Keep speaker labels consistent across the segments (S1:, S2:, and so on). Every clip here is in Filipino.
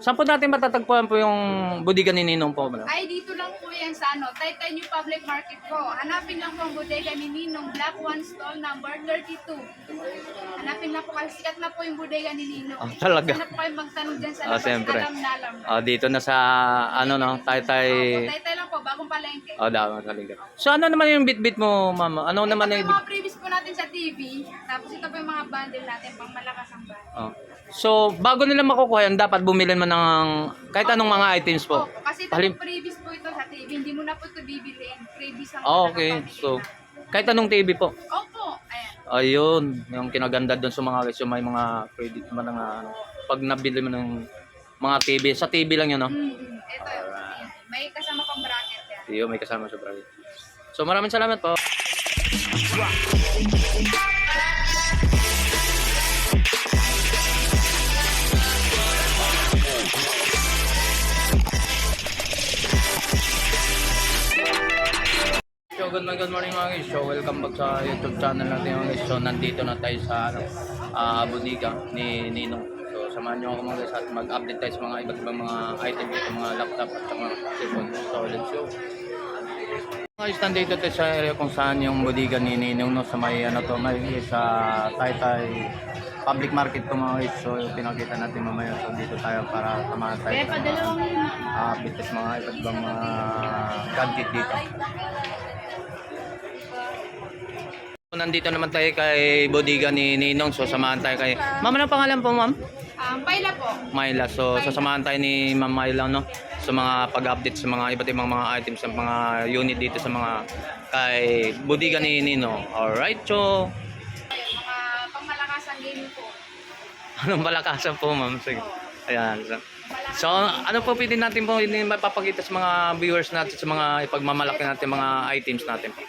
S1: Saan po natin matatagpuan po yung budiga ni Ninong po? Madam?
S2: Ay, dito lang po yan sa ano, Taytay New Public Market po. Hanapin lang po ang bodega ni Ninong Black One Stall number 32. Hanapin lang po kasi sikat na po yung bodega ni Ninong.
S1: Ah, talaga?
S2: Hanap po kayo magtanong dyan sa
S1: Ah,
S2: labas.
S1: siyempre.
S2: Alam na alam.
S1: Ah, dito na sa, ano no, tay-tay.
S2: Opo, Taytay po, bagong palengke.
S1: Oh, daw, talaga. So, ano naman yung bit-bit mo, mama? Ano naman yung
S2: yung mga previous po natin sa TV. Tapos ito po yung mga bundle natin pang malakas ang bundle.
S1: Oh. So, bago nila makukuha yan, dapat bumili man ng kahit anong mga items po.
S2: Opo, kasi ito
S1: Halim-
S2: po previous po ito sa TV. Hindi mo na po ito bibiliin. Previous ang
S1: Oh, okay. So,
S2: na.
S1: kahit anong TV po.
S2: Opo, ayan.
S1: Ayun, yung kinaganda doon sa mga guys, yung may mga credit man ng ano, pag nabili mo ng mga TV, sa TV lang yun, no?
S2: Mm, mm. Ito yung sa TV. May kasama pang bracket yan.
S1: Iyo, may kasama sa bracket. So, maraming salamat po. So, good morning, good morning mga guys. So, welcome back sa YouTube channel natin mga guys. So, nandito na tayo sa ano, ah, Boniga ni Ninong. Samahan nyo ako mga guys at mag-update tayo sa mga iba't ibang mga item dito, mga laptop at mga cellphone. So, let's go. Guys, nandito tayo sa area kung saan yung Boniga ni Ninong no, sa may ano to, may sa Taytay public market to mga guys. So, yung pinakita natin mamaya. So, dito tayo para samahan tayo sa mga uh, bitas mga iba't ibang mga gadget dito. Nandito naman tayo kay Bodiga ni Ninong. So, samahan tayo kay... Ma'am, ano pangalan po, ma'am?
S2: Um, paila po.
S1: Myla. So, sasamahan tayo ni Ma'am Myla, no? Sa mga pag-update sa mga iba't ibang mga items, sa mga unit dito sa mga kay Bodiga ni Ninong. Alright, so...
S2: Mga pangmalakas ang gaming po.
S1: Anong palakasan po, ma'am? Sige. Ayan. So, so, ano po pwede natin po mapapakita sa mga viewers natin sa mga ipagmamalaki natin mga items natin po?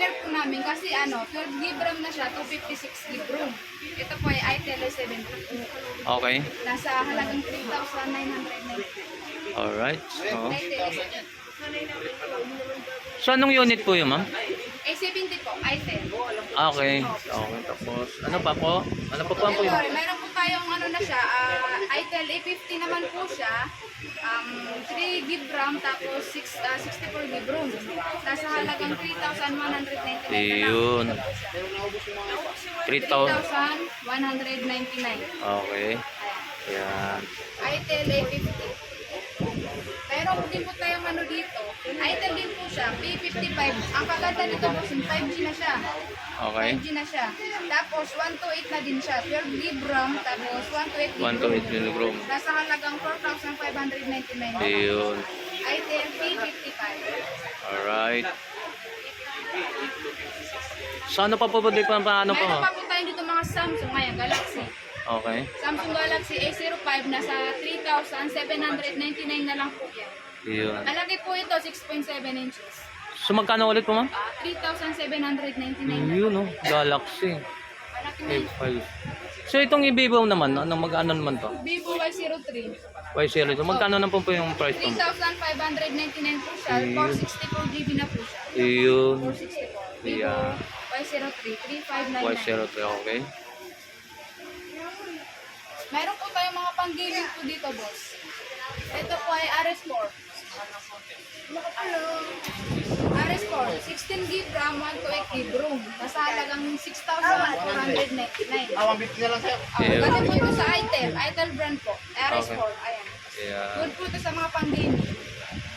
S2: Ito po namin kasi ano, 12 libram na siya, 256 libro. Ito po ay ITL 7
S1: Okay.
S2: Nasa halagang 3,990.
S1: Alright. So, so anong unit po yun, ma'am?
S2: A70 po, ITL.
S1: Okay. Okay. Tapos, ano pa po? Ano pa po ang po yun?
S2: meron po tayong ano na siya, ah, ITEL A50 naman po siya. Um, 3 gig RAM tapos 6, ah, 64 gig room. Nasa halagang 3,199.
S1: Ayun. 3,000.
S2: 3,199.
S1: Okay. Ayan.
S2: ITEL A50. Pero din po tayong ano dito. ITEL din po siya, P55. Ang kaganda nito po, 5G na siya.
S1: Okay.
S2: 5G na siya. Tapos 128 na din siya. 12 gig RAM tapos 128 gig
S1: 1 to 8 milligram.
S2: Nasa halagang 4,599.
S1: Ayun.
S2: ITEL P55.
S1: Alright. So ano pa po ba pa ano po?
S2: Mayroon pa po tayo dito mga Samsung ngayon, Galaxy.
S1: Okay.
S2: Samsung Galaxy A05 nasa 3,799 na lang po yan.
S1: Ayun.
S2: Malaki po ito, 6.7 inches.
S1: So magkano ulit po, ma'am?
S2: Ah, 3,799 na lang.
S1: Ayun, oh. Galaxy.
S2: Malaki na yun.
S1: A5. So itong i-Vivo naman, ano magkano naman to?
S2: Vivo Y03.
S1: Y0. So magkano na po po yung price po?
S2: 3,599 po siya.
S1: Ayun.
S2: 464 GB na po siya.
S1: Ayun.
S2: 464. Vivo
S1: Yeah.
S2: Y03, 3599.
S1: Y03, okay.
S2: Meron po tayong mga pang-gaming po dito, boss. Ito po ay RS4. RS4, 16 gig RAM, 128 gig room. Nasa halagang 6,499.
S3: Awang bit na lang sa'yo.
S2: Oh,
S1: Yeah.
S2: Ganun po ito sa ITEL. ITEL brand po. RS4. Ayan.
S1: Yeah.
S2: Good po ito sa mga pang-gaming.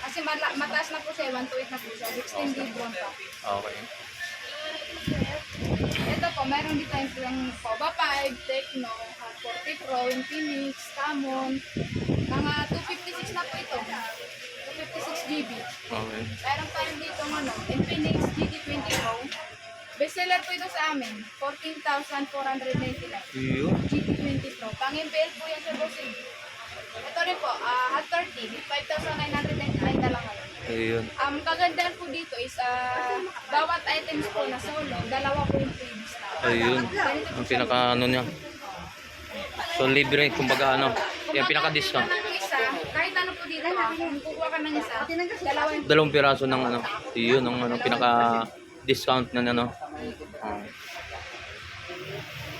S2: Kasi mataas na po siya, 128 na po siya. 16 gig RAM pa.
S1: Okay.
S2: Ito po, meron dito yung yung Pova 5, Tecno, Hot 40 Pro, Infinix, Camon. Mga 256 na po ito. 256 GB.
S1: Okay.
S2: Meron tayong dito ano, Infinix GT20 Pro. Bestseller po ito sa amin. 14,499.
S1: Ayun.
S2: GT20 Pro. Pang-MPL po yan sa bossing. Ito rin po, ah, Hot 30. 5,999 na lang. ngayon.
S1: Ayun.
S2: Ang kagandahan po dito is ah, bawat items po na solo, dalawa po yung freebies na.
S1: Ayun. Ang pinaka ano niya. So libre kumbaga ano, yung pinaka discount.
S2: ka ng isa, kahit ano po dito, ah, kung kukuha ka ng isa,
S1: Dalawang piraso ng ano, yun ang ano pinaka discount na ano. Oh.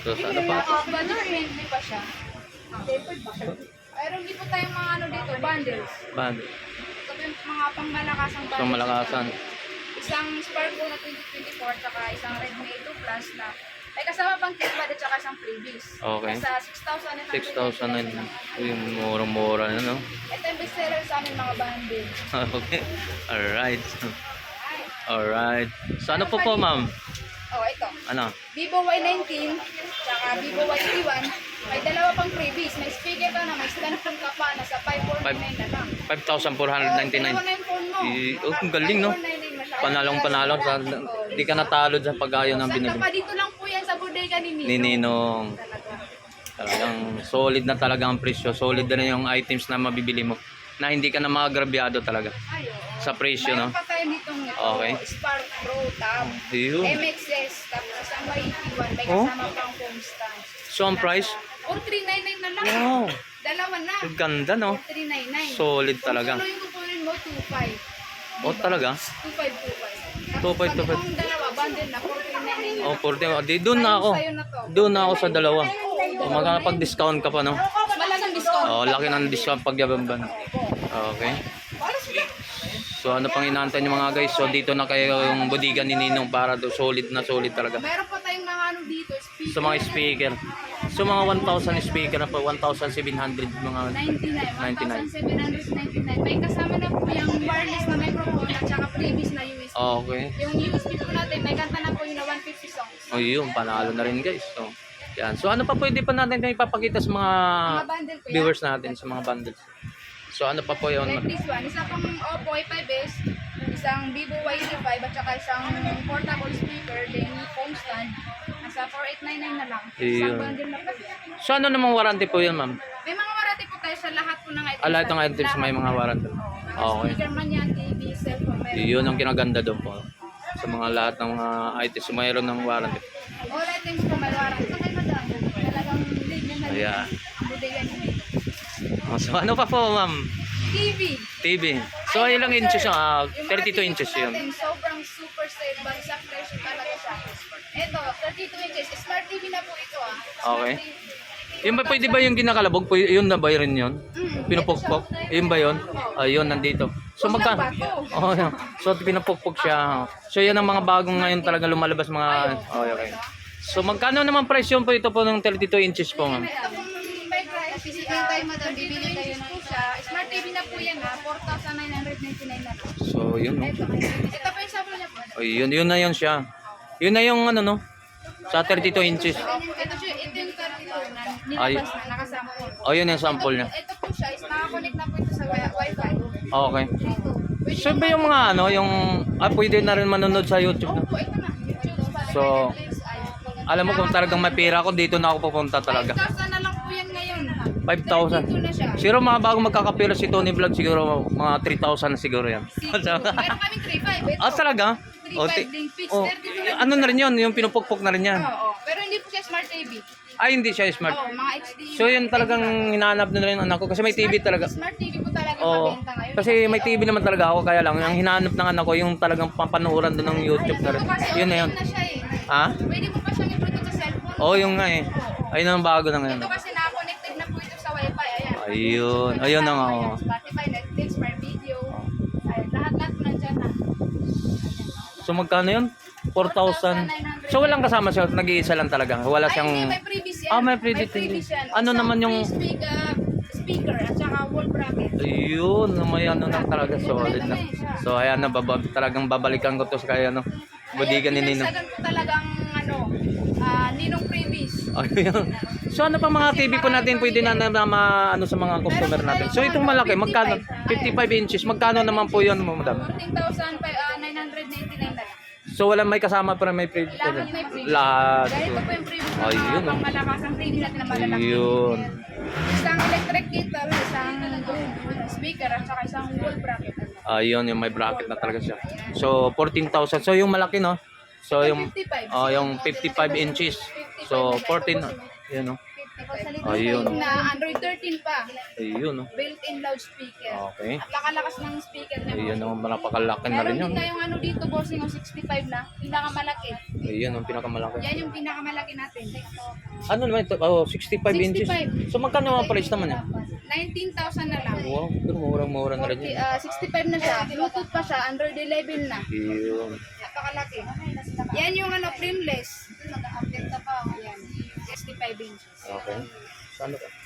S1: So sa ano pa?
S2: Budget friendly pa siya. Mayroon din po tayong mga ano dito, bundles.
S1: Band.
S2: Ito yung mga pangmalakasang bundles.
S1: So malakasan.
S2: Isang Sparko na 2024, tsaka isang Redmi 2 Plus na may kasama pang kickpad at tsaka isang freebies.
S1: Okay.
S2: Nasa 6,000
S1: 6,000 na Uy, murang-mura na no.
S2: Ito yung bestseller sa amin mga bundle.
S1: okay. Alright. Alright. So ano po po ma'am?
S2: Oh, ito.
S1: Ano?
S2: Vivo Y19, tsaka Vivo Y31. May dalawa pang freebies. May speaker ka na, may stand phone ka pa. Nasa 549 na lang.
S1: 5,499.
S2: Dalawa na yung phone mo.
S1: Eh, oh, ang galing, no?
S2: 5,499 na siya.
S1: Panalong panalo. Sa, di ka natalo sa pag-ayaw ng
S2: Saan ka
S1: binili.
S2: pa? Dito lang po yan sa bodega ni Nino.
S1: Ni Ninong.
S2: Talaga.
S1: Talagang solid na talaga ang presyo. Solid na yung items na mabibili mo. Na hindi ka na maagrabyado talaga.
S2: Ay, oo.
S1: Sa presyo, no?
S2: Mayroon pa tayo ditong ito.
S1: Okay.
S2: Spark Pro Tab.
S1: Ayun.
S2: MXS. Tapos isang Y81. May
S1: Oh?
S2: kasama pang phone stand.
S1: So, ang price?
S2: Or 399 na lang.
S1: Wow.
S2: Dalawa na.
S1: Ang ganda, no?
S2: 399.
S1: Solid
S2: Kung
S1: talaga.
S2: tuloy yung kukunin mo, 2.5.
S1: Oh, talaga?
S2: 2.5, 2.5.
S1: 2.5, 2.5.
S2: Kung dalawa, bundle na, 4.399 na.
S1: Oh, 40. Di, doon na ako. Doon na ako sa dalawa. Oh, Magkakapag-discount ka pa, no?
S2: Malaking discount.
S1: Oh, laki ng discount pag yabamban. Okay. So ano pang inaantay niyo mga guys? So dito na kayo yung bodega ni Ninong para do solid na solid talaga.
S2: Meron pa tayong mga ano dito,
S1: So mga speaker. So mga 1,000 speaker na po, 1,700 mga
S2: 99, 1,799. May kasama na po yung wireless na microphone at saka previous na USB.
S1: Okay.
S2: Yung USB po natin, may kanta na po yung na 150 songs.
S1: O yun, panalo na rin guys. So, yan. So ano pa pwede pa natin na ipapakita sa mga
S2: Mga
S1: viewers natin sa mga bundles. So ano pa po yun?
S2: Like this one, isa pang Oppo A5s, isang Vivo Y85 at saka isang portable speaker, then phone stand. Nasa 4899 na lang.
S1: Ayun.
S2: Isang bundle na po.
S1: So ano namang warranty po yun ma'am?
S2: May mga warranty po tayo sa lahat po ng items.
S1: Ah, lahat ng items may mga warranty.
S2: Okay.
S1: Okay.
S2: Speaker man yan, TV, cellphone, meron.
S1: Yun ang kinaganda doon po. Sa mga lahat ng mga items, mayroon ng warranty.
S2: All items po may warranty. Talagang lead na na
S1: Ayan.
S2: Ang bodega ni
S1: Oh, So ano pa po ma'am?
S2: TV.
S1: TV. So ilang inches yung ah,
S2: Yung
S1: 32
S2: mga TV
S1: inches yun.
S2: natin, Sobrang super safe, bagsak presyo talaga siya. Ito, 32 inches. Smart TV na po ito ah.
S1: Okay. Yung ba pwede ba yung ginakalabog? Pwede, yun na ba rin yun?
S2: Mm,
S1: Pinupukpok? Yun ba yun? Ayun, nandito. So magka... Oh, yun. So pinupukpok siya. So yan ang mga bagong ngayon talaga lumalabas mga... Oh, okay. So magkano naman price yun po ito po ng 32 inches po ma'am?
S2: Ito pong may price. Pisikin tayo madam, bibili kayo ng po siya. Smart TV na po yan ha. 4,999 na lang.
S1: So yun. no?
S2: Ito, po yung sample niya po.
S1: Oh, yun, yun na yun siya. Yun na yung ano no? Sa 32 inches.
S2: Ito yung 32 na
S1: Ay.
S2: nilabas na, nakasama ko.
S1: Oh, yun yung sample niya.
S2: Ito po siya, is nakakonect na po ito sa wi- wifi.
S1: Okay.
S2: Ito. Pwede
S1: So ba yung mga ano, yung... Ah, pwede na rin manonood sa YouTube na.
S2: Opo, ito na. YouTube, Spotify,
S1: So,
S2: Netflix.
S1: Alam mo kung talagang may pera ako, dito na ako pupunta talaga.
S2: 5,000 na lang po yan ngayon.
S1: 5,000.
S2: 32 na siya.
S1: Siguro mga bago magkakapira si Tony Vlog, siguro mga 3,000 na siguro yan.
S2: Meron kami 3,500. Ito.
S1: ah, talaga?
S2: 3,500
S1: O, ti-
S2: din. Fixed
S1: oh,
S2: 32 na.
S1: ano na rin yun, yung pinupukpok na rin yan.
S2: Oo, pero hindi po siya smart TV.
S1: Ay, hindi siya smart.
S2: Oo, mga HD.
S1: So yun talagang hinahanap na rin ng anak ko kasi may TV talaga.
S2: Smart TV po talaga
S1: Oo.
S2: mabenta ngayon.
S1: Kasi may TV naman talaga ako kaya lang ang hinahanap ng anak ko yung talagang papanuoran doon ng YouTube na rin.
S2: Kasi
S1: Yun na yun.
S2: online na siya eh.
S1: Ha?
S2: Pwede mo pa siyang i-bluetooth sa cellphone.
S1: Oo, yung nga eh. Ayun ang bago na ngayon.
S2: Ito kasi naka-connected na po ito sa wifi. Ayan.
S1: Ayun. Ayun na nga.
S2: Ayan,
S1: oh.
S2: Spotify,
S1: So magkano yun? 4,000. So walang kasama siya, nag-iisa lang talaga. Wala
S2: Ay,
S1: siyang...
S2: may previous yan.
S1: Ah, may previous
S2: yan.
S1: Ano
S2: Isang
S1: naman yung-
S2: free Speaker, speaker at saka wall bracket.
S1: Ayun, may ano na talaga solid na. So ayan na, baba, talagang babalikan ko to sa kaya ano, budigan ni Nino.
S2: Pinagsagan po talagang ano, ah, ninong previous.
S1: Ayun. So ano pa mga TV po natin pwede na, na, na ma- ano sa mga customer natin. So itong malaki, magkano? 55 inches. Magkano naman po 'yon, madam?
S2: 14,999 na lang.
S1: So wala may kasama rin may previous.
S2: Lahat may previous.
S1: Lahat.
S2: Dahil ito po yung previous na
S1: Ayun, oh.
S2: pang malakas ang previous natin na malalaki.
S1: Ayun.
S2: Isang electric guitar, isang speaker at saka isang wall bracket.
S1: Ayun, yung may bracket na talaga siya. So 14,000. So yung malaki no. So yung
S2: 55.
S1: oh, yung 55 inches. So 14 yun no. Ayun.
S2: Na Android 13 pa.
S1: Ayun, no?
S2: Built-in loudspeaker.
S1: Okay.
S2: Napakalakas ng speaker niya.
S1: Ayun, no? Napakalaki na rin
S2: Meron
S1: yun.
S2: din tayong ano dito, bossing, o 65 na. Pinakamalaki.
S1: Ayun, ang pinakamalaki.
S2: Yan yung pinakamalaki natin.
S1: Ano naman ito? Oh, 65 inches.
S2: 65.
S1: So, magkano ang price naman yan?
S2: 19,000 na lang.
S1: Wow, pero murang-mura na rin
S2: 40,
S1: yun.
S2: ah, 65 na siya. Bluetooth pa siya. Android 11 na.
S1: Ayun.
S2: Napakalaki. Yan yung ano, frameless. Yan. 65 inches.
S1: Okay. Saan ka?